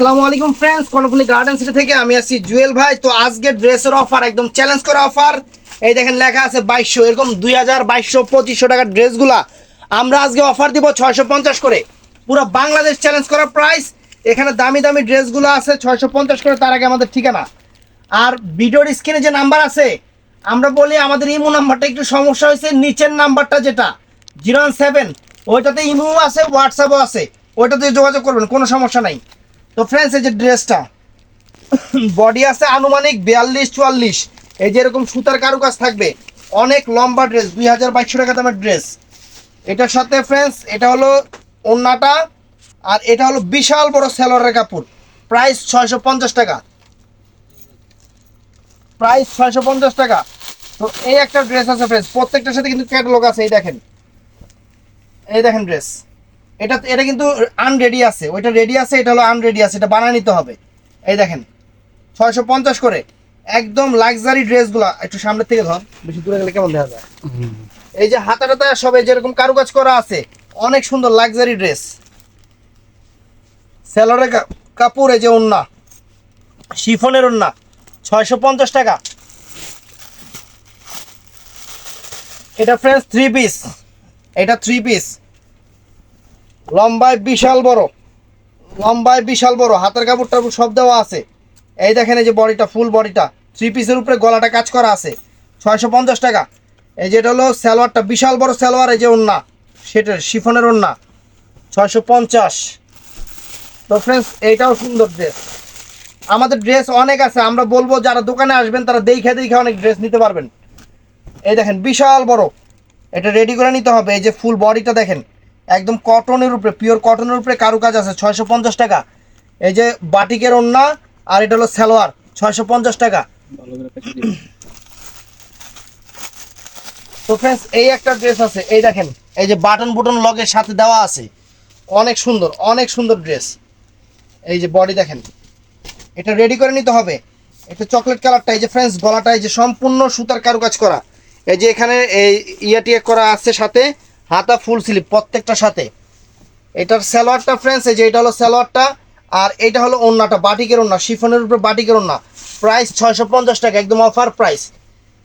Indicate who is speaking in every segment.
Speaker 1: আসসালামু আলাইকুম friends Karnaphuli garden city থেকে আমি আছি জুয়েল ভাই। তো আজকে ড্রেসের অফার একদম চ্যালেঞ্জ করা অফার এই দেখেন লেখা আছে বাইশশো, এরকম দুই হাজার বাইশশো, পঁচিশশো টাকার ড্রেসগুলা। আমরা আজকে অফার দিব ছয়শো পঞ্চাশ করে। পুরো বাংলাদেশ চ্যালেঞ্জ করা প্রাইস এখানে দামি দামি ড্রেসগুলো আছে, ছয়শো পঞ্চাশ করে, তার আগে আমাদের ঠিকানা। আর ভিডিওর স্ক্রিনে যে নাম্বার আছে, আমরা বলি আমাদের ইমো নাম্বারটা একটু সমস্যা হয়েছে, নিচের নাম্বারটা যেটা, জিরো ওয়ান সেভেন, ওইটাতে ইমো আছে, হোয়াটসঅ্যাপও আছে, ওইটাতে যোগাযোগ করবেন, কোনো সমস্যা নাই। তো ফ্রেন্ডস এই যে ড্রেসটা বডি আছে আনুমানিক বিয়াল্লিশ, চুয়াল্লিশ। এই যে এরকম সুতার কারুকাজ থাকবে, অনেক লম্বা ড্রেস দুই হাজার বাইশশো টাকা দামের ড্রেস এটার সাথে ফ্রেন্ডস এটা হলো ওন্নাটা, আর এটা হলো বিশাল বড় সেলোয়ারের কাপড়। প্রাইস ছয়শো পঞ্চাশ টাকা। প্রাইস ছয়শো পঞ্চাশ টাকা। তো এই একটা ড্রেস আছে ফ্রেন্ডস প্রত্যেকটার সাথে কিন্তু ক্যাটালগ আছে, এই দেখেন। এই দেখেন ড্রেস এটা এটা কিন্তু আনরেডি আছে। ওইটা রেডি আছে, এটা হলো আনরেডি আছে, এটা বানায় নিতে হবে। এই দেখেন, ছয়শো পঞ্চাশ করে। একদম লাক্সারি ড্রেসগুলো, একটু সামনের থেকে ধর, বেশি দূরে গেলে কেমন দেখা যায়? এই যে হাতা টাতা সবে যেরকম কারুকাজ করা আছে, অনেক সুন্দর লাক্সারি ড্রেস সেলরের কাপড়, এই যে ওন্না শিফনের ওন্না ছয়শো পঞ্চাশ টাকা। এটা ফ্রেন্ডস থ্রি পিস এটা থ্রি পিস লম্বায় বিশাল বড়। লম্বায় বিশাল বড়। হাতের কাপড় টাপড় সব দেওয়া আছে। এই দেখেন এই যে বডিটা, ফুল বডিটা। থ্রি পিসের উপরে গলাটা কাজ করা আছে। ছয়শো পঞ্চাশ টাকা। এই যেটা হলো সালোয়ারটা, বিশাল বড় সালোয়ার, এই যে ওন্না সেটার শিফনের ওন্না ছয়শো পঞ্চাশ। তো ফ্রেন্ডস এইটাও সুন্দর ড্রেস আমাদের ড্রেস অনেক আছে। আমরা বলব, যারা দোকানে আসবেন, তারা দেখে দেখে অনেক ড্রেস নিতে পারবেন। এই দেখেন, বিশাল বড়। এটা রেডি করে নিতে হবে। এই যে ফুল বডিটা দেখেন। একদম কটনের উপরে পিওর কটনের উপরে কারুকাজ আছে ছয়শো পঞ্চাশ টাকা। এই যে বাটিকের ওন্না আর এটা হলো সালোয়ার ছয়শো পঞ্চাশ টাকা। তো ফ্রেন্ডস এই একটা ড্রেস আছে এই দেখেন এই যে বাটন বুটন লগের সাথে দেওয়া আছে। অনেক সুন্দর অনেক সুন্দর ড্রেস এই যে বডি দেখেন এটা রেডি করে নিতে হবে। এটা চকলেট কালারটা এই যে ফ্রেন্ডস গলাটা এই যে সম্পূর্ণ সুতার কারুকাজ করা। এই যে এখানে এই ইয়াটিয়া করা আছে সাথে হাতা ফুল স্লিপ প্রত্যেকটার সাথে। এটার সালোয়ারটা ফ্রেন্ডস এই যে এটা হলো সালোয়ারটা আর এটা হলো ওন্নাটা বাটিকের ওন্না শিফনের উপরে বাটিকের ওন্না। প্রাইস ছয়শো পঞ্চাশ টাকা একদম অফার প্রাইস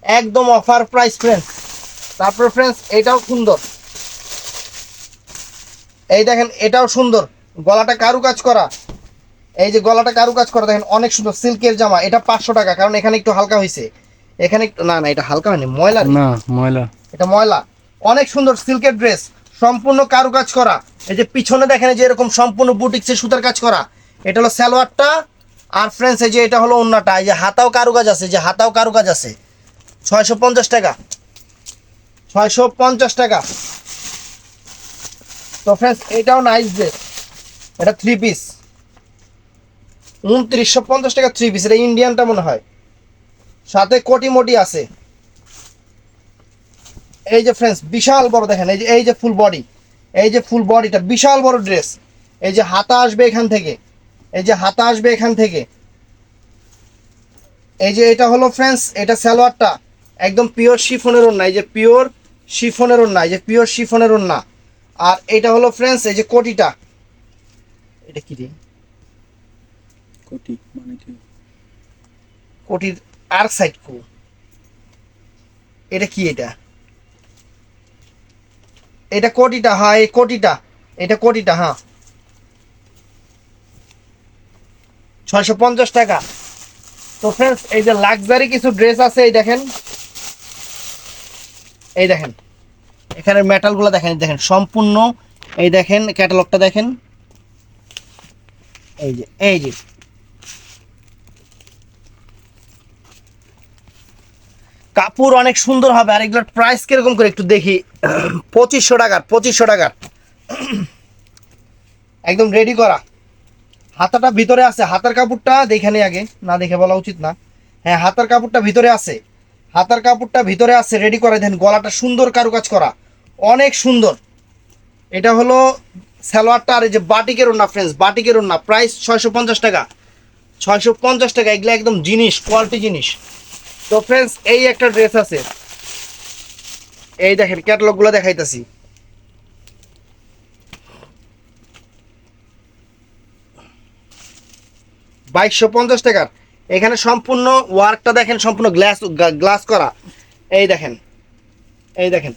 Speaker 1: একদম অফার প্রাইস ফ্রেন্ডস তারপর ফ্রেন্ডস এটাও সুন্দর। এই দেখেন এটাও সুন্দর। গলাটা কারু কাজ করা। এই যে গলাটা কারু কাজ করা দেখেন অনেক সুন্দর সিল্কের জামা। এটা পাঁচশো টাকা কারণ এখানে একটু হালকা হয়েছে এখানে একটু না না এটা হালকা হয়নি ময়লা
Speaker 2: না ময়লা।
Speaker 1: এটা ময়লা। অনেক সুন্দর সিল্কের ড্রেস, সম্পূর্ণ কারুকাজ করা। এই যে পিছনে দেখেন যে এরকম সম্পূর্ণ বুটিক্সে সুতার কাজ করা। এটা হলো সালোয়ারটা, আর ফ্রেন্ডস এই যে এটা হলো অন্যটা এই যে হাতাও কারুকাজ আছে যে হাতাও কারুকাজ আছে। ছয়শো পঞ্চাশ টাকা। ছয়শো পঞ্চাশ টাকা। তো ফ্রেন্ডস এটাও নাইস ড্রেস এটা থ্রি পিস উনত্রিশশো পঞ্চাশ টাকা থ্রি পিস এটা ইন্ডিয়ানটা মনে হয়। সাথে কোটি মোটি আছে। এই যে ফ্রেন্ডস বিশাল বড় দেখেন এই যে এই যে ফুল বডি এই যে ফুল বডিটা বিশাল বড় ড্রেস এই যে হাতা আসবে এখান থেকে এই যে হাতা আসবে এখান থেকে। এই যে এটা হলো ফ্রেন্ডস এটা সালোয়ারটা একদম পিওর শিফনের ওন্না এই যে পিওর শিফনের ওন্না এই যে পিওর শিফনের ওন্না আর এটা হলো ফ্রেন্ডস এই যে কোটিটা। এটা কি রে?
Speaker 2: কোটি মানে কি?
Speaker 1: কোটির আর সাইড কো। এটা কি এটা? এটা কোটিটা হ্যাঁ এই কোটিটা। এটা কোটিটা হ্যাঁ। ছয়শো পঞ্চাশ টাকা। তো ফ্রেন্ডস এই যে লাক্সারি কিছু ড্রেস আছে, এই দেখেন। এই দেখেন। এখানে মেটালগুলো দেখেন দেখেন, সম্পূর্ণ, এই দেখেন ক্যাটালগটা দেখেন। এই যে এই যে। কাপড় অনেক সুন্দর হবে। আর এগুলোর প্রাইস কীরকম করে একটু দেখি। পঁচিশশো টাকার পঁচিশশো টাকার। একদম রেডি করা। হাতাটা ভিতরে আছে। হাতার কাপড়টা দেখে নি আগে। না দেখে বলা উচিত না। হ্যাঁ হাতার কাপড়টা ভিতরে আছে। হাতার কাপড়টা ভিতরে আছে রেডি করে। দেন গলাটা সুন্দর কারুকাজ করা। অনেক সুন্দর। এটা হলো সালোয়ারটা আর এই যে বাটিকের ওনা ফ্রেন্ডস বাটিকের ওনা প্রাইস ছয়শো পঞ্চাশ টাকা। ছয়শো পঞ্চাশ টাকা। এগুলো একদম জিনিস কোয়ালিটি জিনিস। তো ফ্রেন্ডস এই একটা ড্রেস আছে। এই দেখেন ক্যাটালগুলো দেখাইতেছি। বাইশশো পঞ্চাশ টাকার। এখানে সম্পূর্ণ ওয়ার্কটা দেখেন, সম্পূর্ণ গ্লাস গ্লাস করা। এই দেখেন এই দেখেন।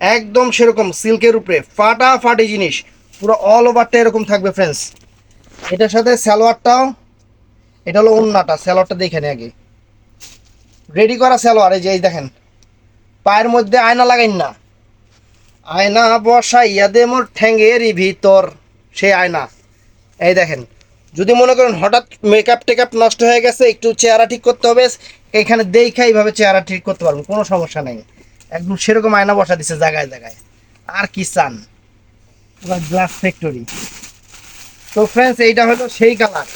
Speaker 1: একদম সেরকম সিল্কের উপরে, ফাটাফাটি জিনিস। পুরো অল ওভারটা এরকম থাকবে ফ্রেন্ডস এটার সাথে সালোয়ারটাও, এটা হলো ওন্নাটা, সালোয়ারটা দেখে আগে। রেডি করা সালোয়ার, এই যে, এই দেখেন। পায়ের মধ্যে আয়না লাগাইন না। আয়না বসাইয়া দে মোর ঠ্যাঙ্গেরই ভিতর, সেই আয়না। এই দেখেন, যদি মনে করেন হঠাৎ মেকআপ টেকআপ নষ্ট হয়ে গেছে, একটু চেহারা ঠিক করতে হবে, এখানে দেখা এইভাবে চেহারা ঠিক করতে পারবেন কোনো সমস্যা নেই। একদম সেরকম আয়না বসা দিছে জায়গায় জায়গায়। আর কি চান? গ্লাস ফ্যাক্টরি তো ফ্রেন্ডস এইটা হলো সেই কালার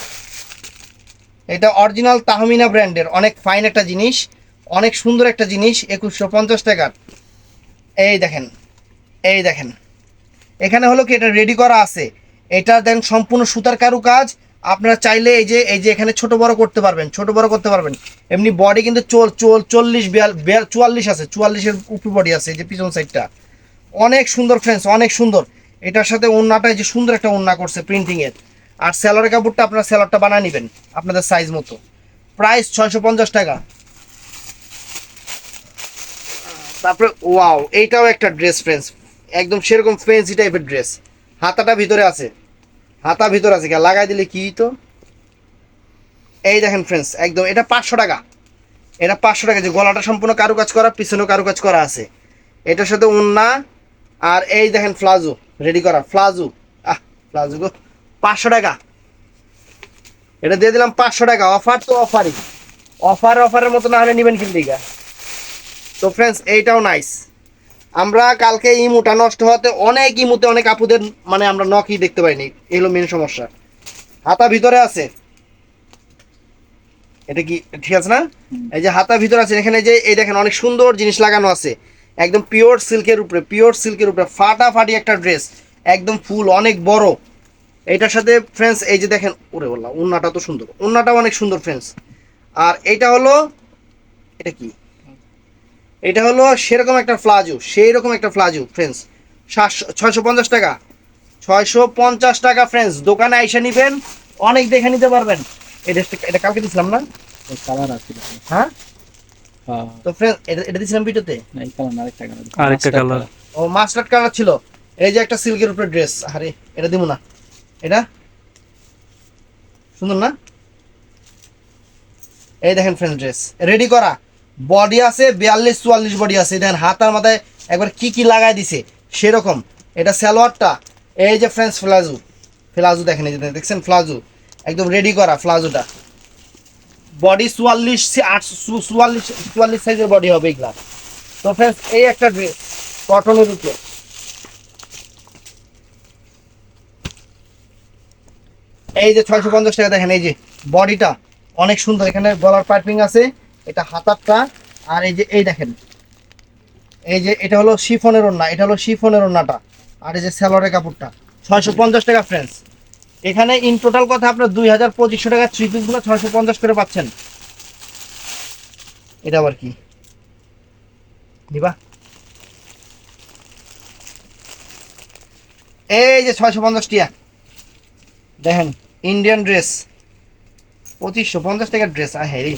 Speaker 1: এটা অরিজিনাল তাহমিনা ব্র্যান্ডের অনেক ফাইন একটা জিনিস, অনেক সুন্দর একটা জিনিস, একুশশো পঞ্চাশ টাকার। এই দেখেন এই দেখেন। এখানে হলো কি, এটা রেডি করা আছে। এটা দেন সম্পূর্ণ সুতার কারু কাজ আপনারা চাইলে এই যে এই যে এখানে ছোট বড় করতে পারবেন, ছোট বড় করতে পারবেন। এমনি বডি কিন্তু চল চল, চল্লিশ, বিয়াল চুয়াল্লিশ আছে, চুয়াল্লিশের উপর বডি আছে, এই যে পিছন সাইডটা অনেক সুন্দর ফ্রেন্ডস অনেক সুন্দর। এটার সাথে ওন্নাটা যে সুন্দর একটা ওন্না করছে প্রিন্টিং এর আর স্যালোয়ার কাপড়টা আপনারা স্যালোয়ারটা বানিয়ে নেবেন, আপনাদের সাইজ মতো। প্রাইস ছয়শো পঞ্চাশ টাকা। তারপরে ওয়াও এইটাও একটা ড্রেস ফ্রেন্ডস একদম সেরকম ফ্রেন্সি টাইপের ড্রেস হাতাটা ভিতরে আছে। হাতা ভিতরে আছে। লাগাই দিলে কি তো এই দেখেন ফ্রেন্ডস একদম, এটা পাঁচশো টাকা। এটা পাঁচশো টাকা। যে গলাটা সম্পূর্ণ কারুকাজ করা, পিছনেও কারুকাজ করা আছে। এটার সাথে উন্না, আর এই দেখেন ফ্লাজু রেডি করা ফ্লাজু আহ ফ্লাজু গো। পাঁচশো টাকা। এটা দিয়ে দিলাম পাঁচশো টাকা। অফার তো অফারই। অফার, অফারের মতো না হলে নেবেন কিন্তু তো ফ্রেন্ডস এইটাও নাইস আমরা কালকে ইমুটা নষ্ট হওয়াতে অনেক ইমুতে অনেক আপুদের মানে আমরা নখই দেখতে পাইনি। এই হলো মেন সমস্যা। হাতা ভিতরে আছে। এটা কি ঠিক আছে না? এই যে হাতা ভিতরে আছে, এখানে যে এই দেখেন অনেক সুন্দর জিনিস লাগানো আছে। একদম পিওর সিল্কের উপরে পিওর সিল্কের উপরে, ফাটাফাটি একটা ড্রেস একদম ফুল অনেক বড়। এইটার সাথে ফ্রেন্ডস এই যে দেখেন ওরে বললাম উন্নাটা তো সুন্দর। উন্নাটাও অনেক সুন্দর ফ্রেন্ডস আর এইটা হলো এটা কি? এটা হলো সেরকম একটা ফ্লাজু সেই রকম একটা ফ্লাজু ফ্রেন্ডস সাতশো ছয়শো পঞ্চাশ টাকা। ছয়শো পঞ্চাশ টাকা ফ্রেন্ডস দোকানে আইসা নিবেন অনেক দেখে নিতে পারবেন। এটা এটা কালকে দিছিলাম না?
Speaker 2: কালার আছে।
Speaker 1: হ্যাঁ?
Speaker 2: হ্যাঁ।
Speaker 1: তো ফ্রেন্ডস এটা এটা দিছিলাম ভিডিওতে?
Speaker 2: না এই কালার আরেকটা কালার
Speaker 3: আরেকটা কালার
Speaker 1: ও মাস্টার্ড কালার ছিল। এই যে একটা সিল্কের উপরে ড্রেস আরে এটা দিব না। এটা? সুন্দর না? এই দেখেন ফ্রেন্ড ড্রেস রেডি করা? বডি আছে, বিয়াল্লিশ, চুয়াল্লিশ বডি আছে। দেখেন, হাতার মাথায় একবার কি কি লাগাই দিছে? সেরকম। এটা সালোয়ারটা। এই যে ফ্রেন্ডস ফ্লাজু ফ্লাজু দেখেন, এই দেখছেন? ফ্লাজু একদম রেডি করা ফ্লাজুটা বডি চুয়াল্লিশ আট চুয়াল্লিশ চুয়াল্লিশ সাইজের বডি হবে এগুলা। তো ফ্রেন্ডস এই একটা ড্রেস কটনের উপরে। এই যে ছয়শো পঞ্চাশ টাকা দেখেন, এই যে বডিটা অনেক সুন্দর। এখানে গলার পাইপিং আছে, এটা হাতারটা, আর এই যে এই দেখেন, এই যে এটা হলো শিফনের ওড়না, এটা হলো শিফনের ওড়নাটা, আর এই যে স্যালোয়ারের কাপড়টা। ছয়শো পঞ্চাশ টাকা ফ্রেন্ডস এখানে ইন টোটাল কথা আপনার দুই হাজার পঁচিশশো টাকা থ্রি পিসগুলো ছয়শো পঞ্চাশ করে পাচ্ছেন। এটা আবার কি? নিবা এই যে ছয়শো পঞ্চাশ টিয়া। দেখেন ইন্ডিয়ান ড্রেস পঁচিশশো পঞ্চাশ টাকার ড্রেস আ হ্যাঁ রে।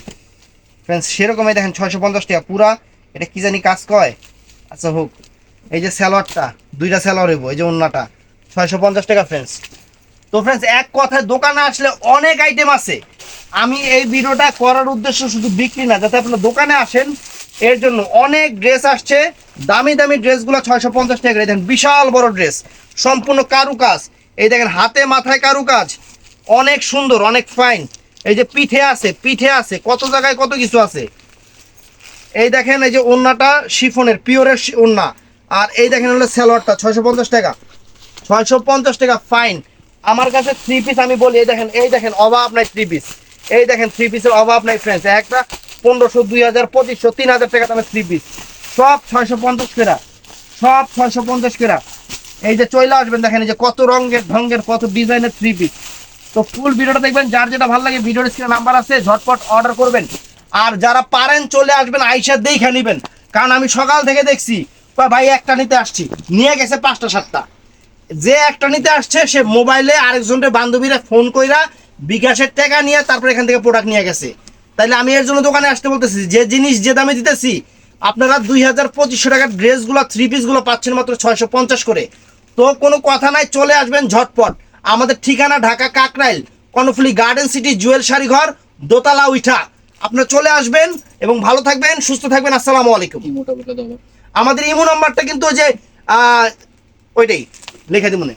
Speaker 1: ফ্রেন্ডস সেরকমই দেখেন ছয়শো পঞ্চাশ টাকা পুরা। এটা কি জানি কাজ কয়? আচ্ছা হোক, এই যে স্যালোয়ারটা দুইটা স্যালোয়ার হইব, এই যে অন্যটা ছয়শো পঞ্চাশ টাকা ফ্রেন্ডস তো ফ্রেন্ডস এক কথায় দোকানে আসলে অনেক আইটেম আছে। আমি এই ভিডিওটা করার উদ্দেশ্য শুধু বিক্রি না, যাতে আপনার দোকানে আসেন, এর জন্য অনেক ড্রেস আসছে। দামি দামি ড্রেসগুলো ছয়শো পঞ্চাশ টাকা দেখেন, বিশাল বড় ড্রেস সম্পূর্ণ কারুকাজ। এই দেখেন, হাতে মাথায় কারুকাজ। অনেক সুন্দর, অনেক ফাইন এই যে পিঠে আছে পিঠে আছে, কত জায়গায় কত কিছু আছে। এই দেখেন, এই যে ওন্নাটা শিফনের, পিওরের ওন্না আর এই দেখেন হলো স্যালোয়ারটা ছয়শো পঞ্চাশ টাকা। ছয়শো পঞ্চাশ টাকা ফাইন আমার কাছে থ্রি পিস আমি বলি, এই দেখেন এই দেখেন, অভাব নাই থ্রি পিস এই দেখেন থ্রি পিসের অভাব নাই ফ্রেন্ডস একটা পনেরোশো, দুই হাজার, পঁচিশশো, তিন হাজার টাকা দামের থ্রি পিস সব ছয়শো পঞ্চাশ কেরা। সব ছয়শো পঞ্চাশ কেরা। এই যে চলে আসবেন, দেখেন, এই যে কত রঙের, ঢঙ্গের, কত ডিজাইনের থ্রি পিস তো ফুল ভিডিওটা দেখবেন, যার যেটা ভালো লাগে ভিডিওর স্ক্রিনে নাম্বার আছে, ঝটপট অর্ডার করবেন। আর যারা পারেন, চলে আসবেন, আইসা দেখে নেবেন। কারণ আমি সকাল থেকে দেখছি ভাই একটা নিতে আসছি, নিয়ে গেছে পাঁচটা, সাতটা। যে একটা নিতে আসছে, সে মোবাইলে আরেকজনের বান্ধবীরা ফোন কইরা বিকাশের টাকা নিয়ে তারপর এখান থেকে প্রোডাক্ট নিয়ে গেছে। তাইলে আমি এর জন্য দোকানে আসতে বলতেছি, যে জিনিস যে দামে দিতেছি, আপনারা দুই হাজার পঁচিশশো টাকার ড্রেসগুলো থ্রি পিসগুলো পাচ্ছেন মাত্র ছয়শো পঞ্চাশ করে। তো কোনো কথা নাই, চলে আসবেন ঝটপট। আমাদের ঠিকানা Dhaka Kakrail Karnaphuli Garden City Jewel sari ঘর দোতলা উইঠা। আপনারা চলে আসবেন এবং ভালো থাকবেন সুস্থ থাকবেন আসসালামু আলাইকুম। আমাদের ইমো নাম্বারটা কিন্তু ওই যে আহ, ওইটাই লেখা দিব মনে।